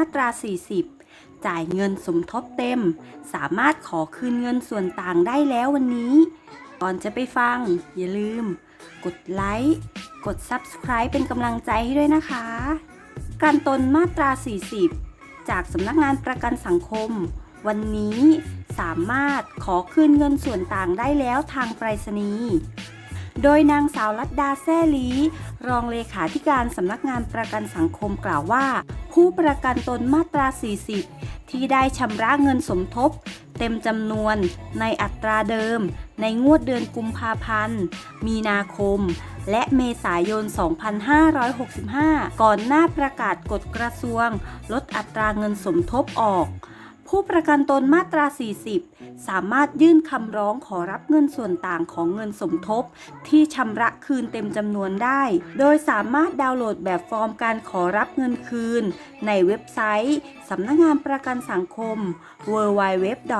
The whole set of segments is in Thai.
มาตรา 40 จ่ายเงินสมทบเต็ม สามารถขอคืนเงินส่วนต่างได้แล้ววันนี้ ก่อนจะไปฟัง อย่าลืม กดไลค์กด Subscribe เป็นกำลังใจให้ด้วยนะคะ การตนมาตรา 40 จากสำนักงานประกันสังคม วันนี้สามารถขอคืนเงินส่วนต่างได้แล้วทางไปรษณีย์ โดยนางสาวรัตดาแซ่ลีรองเลขาธิการสำนักงานประกันสังคมกล่าวว่า ผู้ประกันตนมาตรา 40 ที่ได้ชำระเงินสมทบ เต็มจำนวนในอัตราเดิม ในงวดเดือนกุมภาพันธ์ มีนาคม และเมษายน 2565 ก่อนหน้าประกาศกฎกระทรวง ลดอัตราเงินสมทบออก ผู้ประกันตนมาตรา 40 สามารถยื่นคำร้องขอรับเงินส่วนต่างของเงินสมทบ ที่ชำระคืนเต็มจำนวนได้ โดยสามารถดาวน์โหลดแบบฟอร์มการขอรับเงินคืน ในเว็บไซต์สำนักงานประกันสังคม www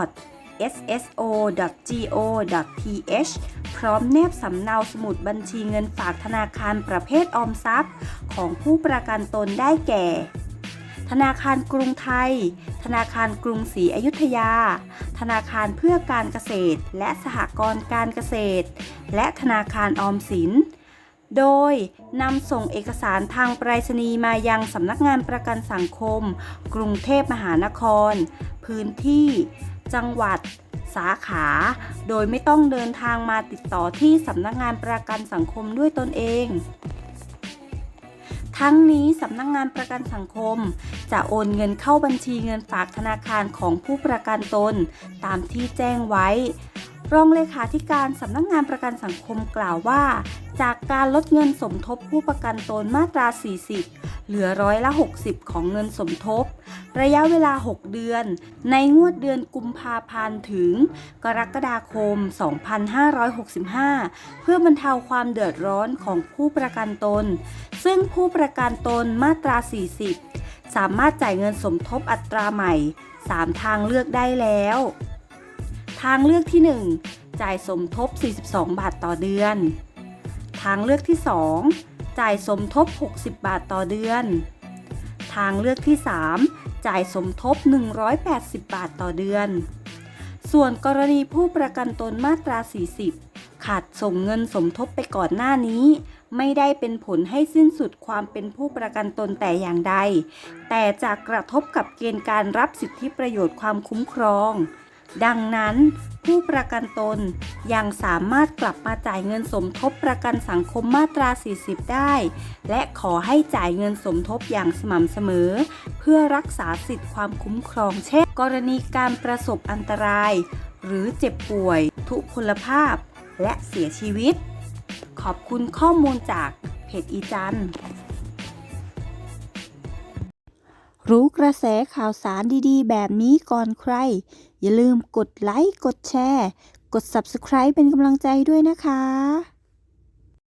sso.go.th พร้อมแนบสำเนาสมุดบัญชีเงินฝากธนาคารประเภทออมทรัพย์ ของผู้ประกันตนได้แก่ ธนาคารกรุงไทย ธนาคารกรุงศรีอยุธยา ธนาคารเพื่อการเกษตร และสหกรณ์การเกษตร และธนาคารออมสิน โดยนำส่งเอกสารทางไปรษณีย์มายังสำนักงานประกันสังคม กรุงเทพมหานคร พื้นที่ จังหวัดสาขา โดยไม่ต้องเดินทางมาติดต่อที่สำนักงานประกันสังคมด้วยตนเอง ทั้งนี้สำนักงานประกันสังคม จะโอนเงินเข้าบัญชีเงินฝากธนาคารของผู้ประกันตน ตามที่แจ้งไว้ รองเลขาธิการสำนักงานประกันสังคมกล่าวว่า จากการลดเงินสมทบผู้ประกันตนมาตรา 40 เหลือร้อยละ 60 ของเงินสมทบ ระยะเวลา 6 เดือน ในงวดเดือนกุมภาพันธ์ถึง กรกฎาคม 2565 เพื่อบรรเทาความเดือดร้อนของผู้ประกันตน ซึ่งผู้ประกันตนมาตรา 40 สามารถจ่ายเงินสมทบอัตราใหม่ 3 ทางเลือกได้แล้ว ทางเลือกที่ 1 จ่ายสมทบ 42 บาทต่อเดือน ทางเลือกที่ 2 จ่ายสมทบ 60 บาทต่อเดือน ทางเลือกที่ 3 จ่ายสมทบ 180 บาทต่อเดือน ส่วนกรณีผู้ประกันตนมาตรา 40 ขาดส่งเงินสมทบไปก่อนหน้านี้ไม่ได้เป็นผลให้สิ้นสุดความเป็นผู้ประกันตนแต่อย่างใด แต่จะกระทบกับเกณฑ์การรับสิทธิประโยชน์ความคุ้มครอง ดังนั้นผู้ประกันตนยังสามารถกลับมาจ่ายเงินสมทบประกันสังคมมาตรา 40 ได้ และขอให้จ่ายเงินสมทบอย่างสม่ำเสมอ เพื่อรักษาสิทธิความคุ้มครอง เช่น กรณีการประสบอันตราย หรือเจ็บป่วย ทุพพลภาพ และเสียชีวิต ขอบคุณข้อมูลจากเพจอีจัน รู้กระแสข่าวสารดีๆ แบบนี้ก่อนใคร อย่าลืมกดไลค์ กดแชร์ กด Subscribe เป็นกำลังใจด้วยนะคะ